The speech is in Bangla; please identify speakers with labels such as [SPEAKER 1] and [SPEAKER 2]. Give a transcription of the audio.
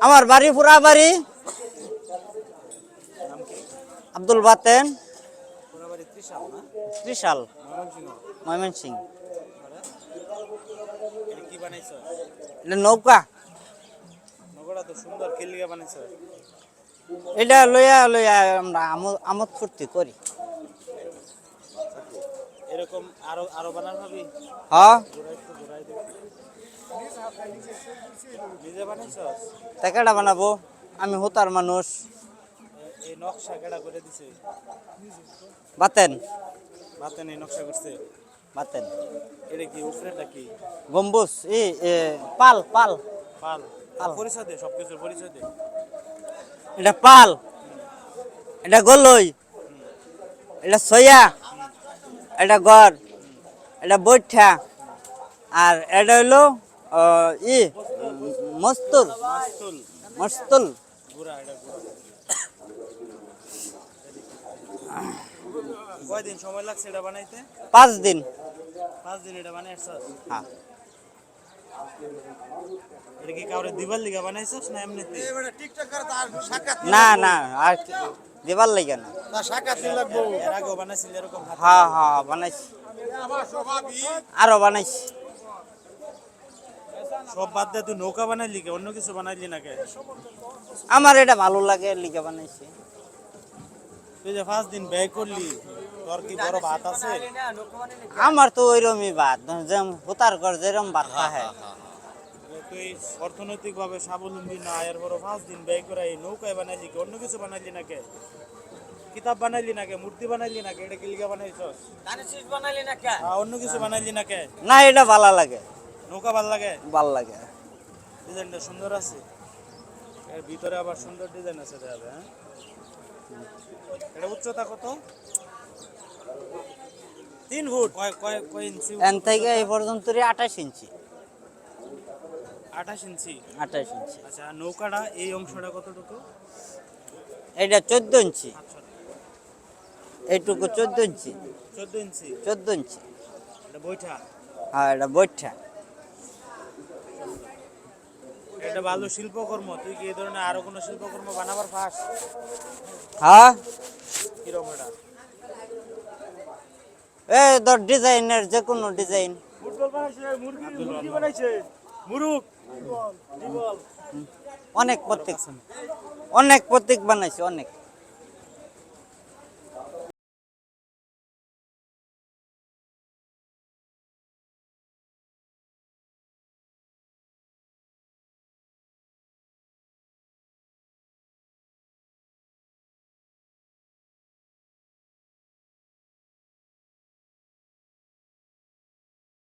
[SPEAKER 1] আমার বাড়ি পুরা বাড়ি। আব্দুল বাতেন।
[SPEAKER 2] ত্রিশাল। না
[SPEAKER 1] ত্রিশাল
[SPEAKER 2] ময়মনসিংহ।
[SPEAKER 1] ময়মনসিং
[SPEAKER 2] এটা কি
[SPEAKER 1] এটা নৌকা। এটা লইয়া লইয়া আমরা আমোদ- আমোদ ফুর্তি করি।
[SPEAKER 2] এরকম আরও আরও
[SPEAKER 1] হ্যাঁ। তা কেডা বানাবো। আমি হোতার মানুষ।
[SPEAKER 2] এই নকশা কেডা করে দিছে?
[SPEAKER 1] বাতেন।
[SPEAKER 2] ভাতে নেই নকশা করছে?
[SPEAKER 1] বাতেন।
[SPEAKER 2] এটা কি উপরেটা কি?
[SPEAKER 1] গম্বুজ। এ, পাল পাল।
[SPEAKER 2] পাল।
[SPEAKER 1] পাল।
[SPEAKER 2] পরিচয় দে সব কিছুর পরিচয় দে।
[SPEAKER 1] এটা পাল। এটা গলই। এটা সয়া। এটা গড়। এটা বৈঠা। আর এটা হইল আহ, ই মস্তুল।
[SPEAKER 2] মাস্তুল। কয়দিন সময় লাগছে এটা বানাইতে?
[SPEAKER 1] পাঁচ দিন।
[SPEAKER 2] পাঁচ দিন এটা বানাইছ
[SPEAKER 1] হ্যাঁ।
[SPEAKER 2] এটা কি কাউরে দিবার লিগা বানাইছস না এমনিতে?
[SPEAKER 1] না না আর কি- দিবার লাগে না।
[SPEAKER 2] এর আগেও বানাইছিল এরকম হাতে?
[SPEAKER 1] হ্যাঁ হ্যাঁ বানাইছি। আরও বানাইছি।
[SPEAKER 2] সব বাদ দিয়ে তুই নৌকা বানাইলি কে? অন্য কিছু বানাইলি না কে?
[SPEAKER 1] আমার এটা ভালো লাগে লিখে বানাইছি।
[SPEAKER 2] তুই যে পাঁচ দিন ব্যয় করলি তোর কি বড় ভাত আছে?
[SPEAKER 1] আমার তো ওইরকমই বাদ যেরকম হোতার ঘর যেরকম বাদ খায়।
[SPEAKER 2] তুই অর্থনৈতিক ভাবে স্বাবলম্বী না এর বড় পাঁচ দিন ব্যয় করে এই নৌকায় বানাইলি কে? অন্য কিছু বানাইলি না কে? কিতাব বানাইলি না কে? মূর্তি বানাইলি না কে? এটা কি লিগা বানাইছস? আ, অন্য কিছু বানাইলি না কে?
[SPEAKER 1] না এটা ভালো লাগে।
[SPEAKER 2] নৌকা ভালো লাগে?
[SPEAKER 1] ভালো লাগে।
[SPEAKER 2] ডিজাইনটা সুন্দর আছে? এর ভিতরে আবার সুন্দর ডিজাইন আছে দেখা যায়, হ্যাঁ? এটা উচ্চতা কত? তিন ফুট। কয় কয় কয় ইঞ্চি
[SPEAKER 1] এন থেকে এই পর্যন্ত আঠাশ ইঞ্চি।
[SPEAKER 2] আঠাশ ইঞ্চি?
[SPEAKER 1] আঠাশ ইঞ্চি।
[SPEAKER 2] আচ্ছা নৌকাটা এই অংশটা কতটুকু?
[SPEAKER 1] এটা চোদ্দ ইঞ্চি।
[SPEAKER 2] আচ্ছা।
[SPEAKER 1] এইটুকু চোদ্দ ইঞ্চি।
[SPEAKER 2] চোদ্দ ইঞ্চি?
[SPEAKER 1] চোদ্দ ইঞ্চি।
[SPEAKER 2] এটা বৈঠা?
[SPEAKER 1] হ্যাঁ এটা বৈঠা।
[SPEAKER 2] এটা ভালো শিল্পকর্ম। তুই কি এই ধরনের আরও কোনো শিল্পকর্ম বানাবার ফাঁস
[SPEAKER 1] হ্যাঁ?
[SPEAKER 2] কীরকম এটা?
[SPEAKER 1] এ ধর ডিজাইনের যে কোনো ডিজাইন।
[SPEAKER 2] ফুটবল বানাইছে মুরগি মুরগি বানাইছে। মুরুক
[SPEAKER 1] অনেক প্রত্যেক অনেক প্রতীক বানাইছে অনেক।